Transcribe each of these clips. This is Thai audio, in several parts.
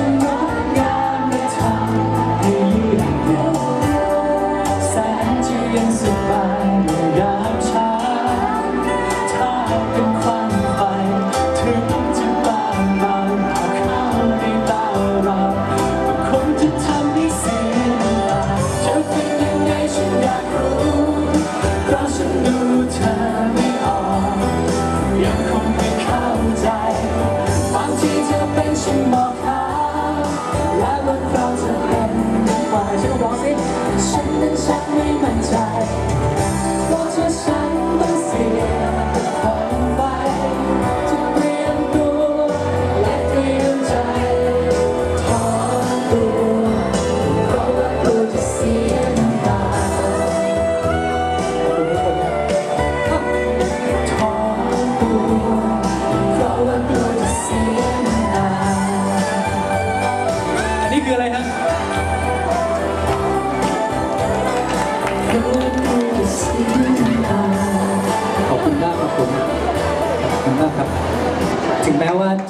รอ ฉันนั้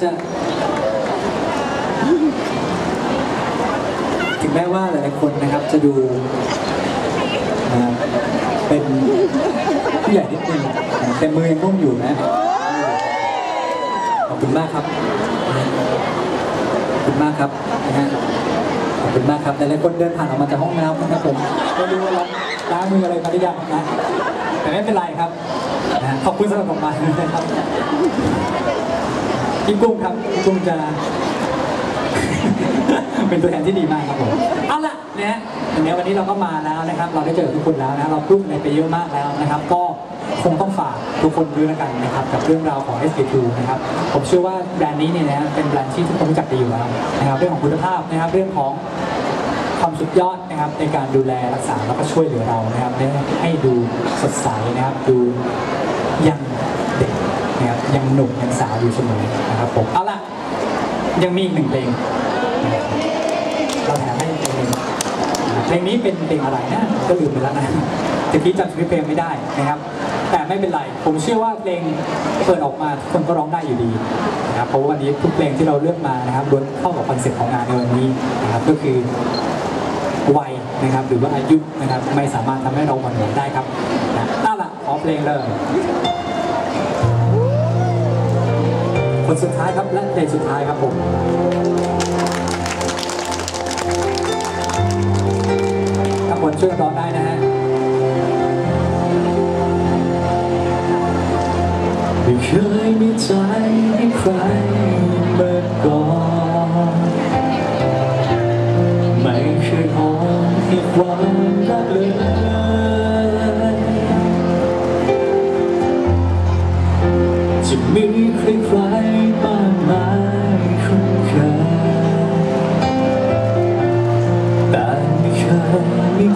จะ ถึงแม้ว่าหลายๆคนนะครับจะดูนะเป็นผู้ใหญ่นิดนึงแต่มือยังนุ่มอยู่นะขอบคุณมากครับขอบคุณมากครับนะฮะขอบคุณมากครับหลายๆคนเดินผ่านออกมาจากห้องน้ำนะครับผมไม่รู้ว่าล้างมืออะไรมาหรือยังนะแต่ไม่เป็นไรครับ ขอบคุณสำหรับดอกไม้นะครับ พี่กุ้งครับพี่กุ้งจะ เป็นตัวแทนที่ดีมากครับผมเอาล่ะนะฮะอย่างนี้วันนี้เราก็มาแล้วนะครับ เราได้เจอทุกคนแล้วนะเราพูดในไปเยอะมากแล้วนะครับ ก็คงต้องฝากทุกคนด้วยล้วกันนะครับ กับเรื่องราวของ SK2 นะครับ ผมเชื่อว่าแบรนด์นี้เนี่ยนะเป็นแบรนด์ที่ทุกคนรู้จักดีอยู่แล้วนะครับ เรื่องของคุณภาพนะครับ เรื่องของความสุดยอดนะครับในการดูแลรักษาแล้วก็ช่วยเหลือเรานะครับให้ดูสดใสนะครับดูยังเด็กนะครับ ยังหนุ่มยังสาวอยู่เสมอนะครับผมเอาล่ะยังมีอีกหนึ่งเพลง เราแถมให้เพลงนึงเพลงนี้เป็นเพลงอะไรนะก็ลืมไปแล้วนะตะกี้จำชื่อเพลงไม่ได้นะครับ แต่ไม่เป็นไร ผมเชื่อว่าเพลงเปิดออกมาคนก็ร้องได้อยู่ดีนะครับเพราะว่าวันนี้ทุกเพลงที่เราเลือกมานะครับล้วนเข้ากับคอนเซ็ปต์ของงานในวันนี้นะครับก็คือวัยนะครับหรือว่าอายุนะครับไม่สามารถทำให้เราหวั่นไหวได้ครับนะนั่นละขอเพลงเลย คนสุดท้ายครับ และเพลงสุดท้ายครับผมข้างบนช่วยร้องได้นะฮะไม่เคยมีใจให้ใครเมื่อก่อนไม่เคยอ่อนให้ความรักเลย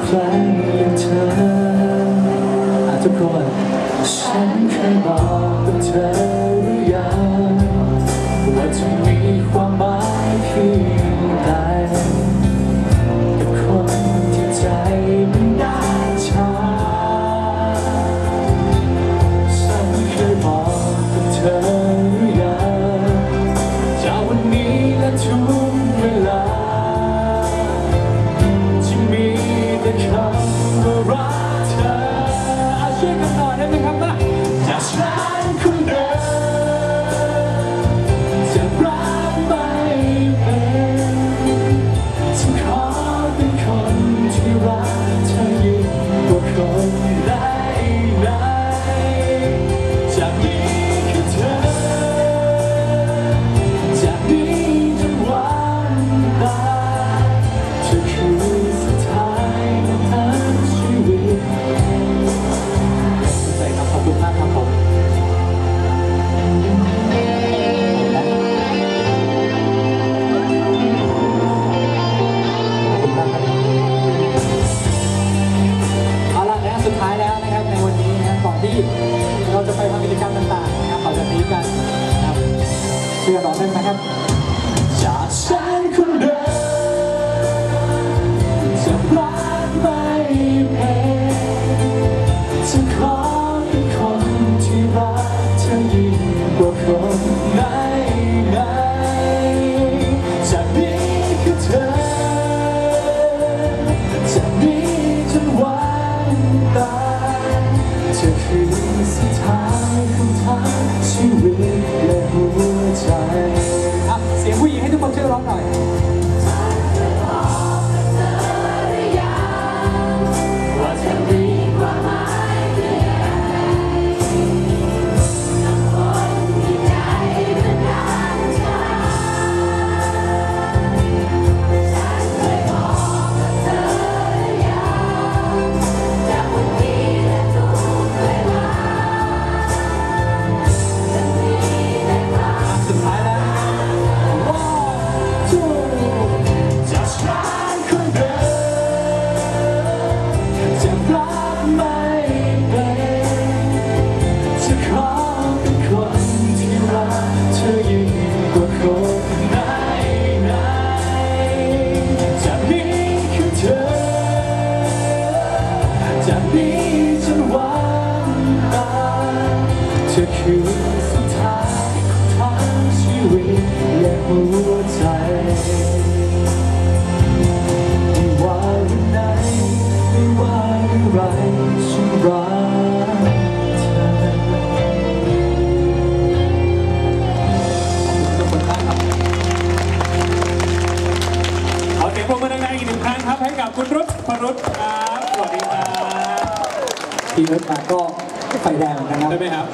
ใครอย่างเธออะทุกคนฉันเคยบอกกับเธอ 谢谢大 จะคือสุดท้ายทั้งชีวิตและหัวใจไม่ว่าเรื่องไหนไม่ว่าเรื่องไรฉันรักเธอทุกคนมากครับขอเสียงปรบมือดังๆอีกหนึ่งครั้งครับให้กับคุณรุตพรุตครับสวัสดีครับ ทีรถมาก็ไฟแดงเหมือนกันครับได้ไหมครับ